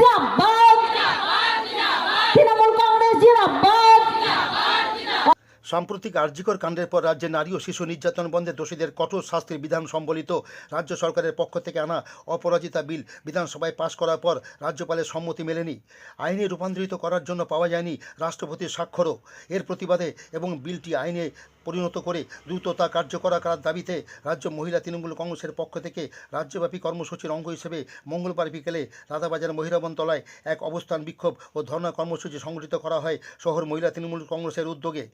জিন্দাবাদ তৃণমূল সাম্প্রতিক আর্যিকর কাণ্ডের পর রাজ্যে নারী ও শিশু নির্যাতন বন্ধে দোষীদের কঠোর শাস্তির বিধান সম্বলিত রাজ্য সরকারের পক্ষ থেকে আনা অপরাজিতা বিল বিধানসভায় পাশ করার পর রাজ্যপালের সম্মতি মেলেনি। আইনে রূপান্তরিত করার জন্য পাওয়া যায়নি রাষ্ট্রপতির স্বাক্ষরও। এর প্রতিবাদে এবং বিলটি আইনে পরিণত করে দ্রুত তা কার্যকর করার দাবিতে রাজ্য মহিলা তৃণমূল কংগ্রেসের পক্ষ থেকে রাজ্যব্যাপী কর্মসূচির অঙ্গ হিসেবে মঙ্গলবার বিকেলে রাধাবাজার মহিরাবনতলায় এক অবস্থান বিক্ষোভ ও ধর্ণা কর্মসূচি সংগঠিত করা হয় শহর মহিলা তৃণমূল কংগ্রেসের উদ্যোগে।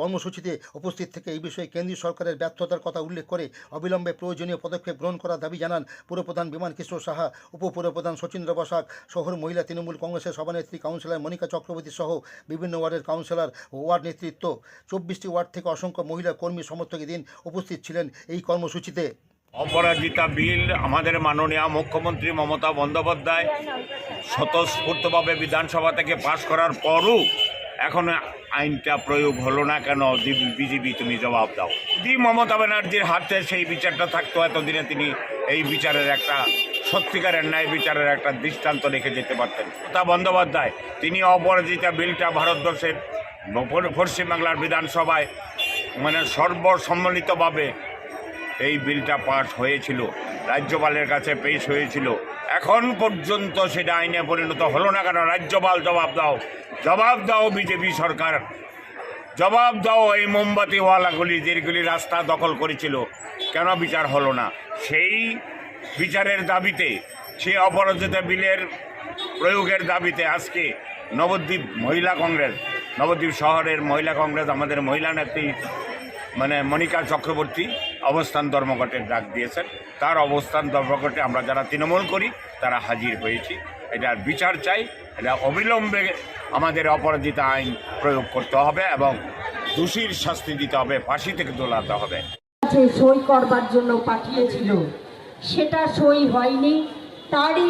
কর্মসূচিতে উপস্থিত থেকে এই বিষয়ে কেন্দ্রীয় সরকারের ব্যর্থতার কথা উল্লেখ করে অবিলম্বে প্রয়োজনীয় পদক্ষেপ গ্রহণ করার দাবি জানান পুরপ্রধান বিমান কিশোর সাহা, উপপুরপ্রধান শচীন্দ্র বসাক শহর মহিলা তৃণমূল কংগ্রেসের সভানেত্রী কাউন্সিলর মনিকা চক্রবর্তী সহ বিভিন্ন ওয়ার্ডের কাউন্সিলর ওয়ার্ড নেতৃত্ব। চব্বিশটি ওয়ার্ড থেকে অসংখ্য মহিলা কর্মী সমর্থক দিন উপস্থিত ছিলেন এই কর্মসূচিতে। অপরাজিতা বিল, আমাদের মাননীয় মুখ্যমন্ত্রী মমতা বন্দ্যোপাধ্যায়, স্বতঃস্ফূর্তভাবে বিধানসভা থেকে পাশ করার পরও এখন আইনটা প্রয়োগ হলো না কেন? বিজেপি, তুমি জবাব দাও। যদি মমতা ব্যানার্জির হাতে সেই বিচারটা থাকতো, এতদিনে তিনি এই বিচারের একটা, সত্যিকারের ন্যায় বিচারের একটা দৃষ্টান্ত রেখে যেতে পারতেন। তা বন্দ্যোপাধ্যায়, তিনি অপরাজিতা বিলটা ভারতবর্ষের পশ্চিমবাংলার বিধানসভায় মানে সর্বসম্মিলিতভাবে এই বিলটা পাস হয়েছিল। রাজ্যপালের কাছে পেশ হয়েছিল। এখন পর্যন্ত সেটা আইনে পরিণত হলো না কেন? রাজ্যপাল জবাব দাও। জবাব দাও বিজেপি সরকার। জবাব দাও এই মোমবাতিওয়ালাগুলি যেগুলি রাস্তা দখল করেছিল। কেন বিচার হলো না? সেই বিচারের দাবিতে সে অপরাজিত বিলের প্রয়োগের দাবিতে আজকে নবদ্বীপ মহিলা কংগ্রেস, নবদ্বীপ শহরের মহিলা কংগ্রেস, আমাদের মহিলা নেত্রী মানে মনিকা চক্রবর্তী অবস্থান ধর্মঘটের ডাক দিয়েছেন। তার অবস্থান ধর্মঘটে আমরা যারা তৃণমূল করি, তারা হাজির হয়েছি। এটার বিচার চাই, এটা অবিলম্বে আমাদের অপরাজিতা আইন প্রয়োগ করতে হবে এবং দোষীর শাস্তি দিতে হবে, ফাঁসি থেকে দোলাতে হবে। সই করবার জন্য পাঠিয়েছিল, সেটা সই হয়নি, তারই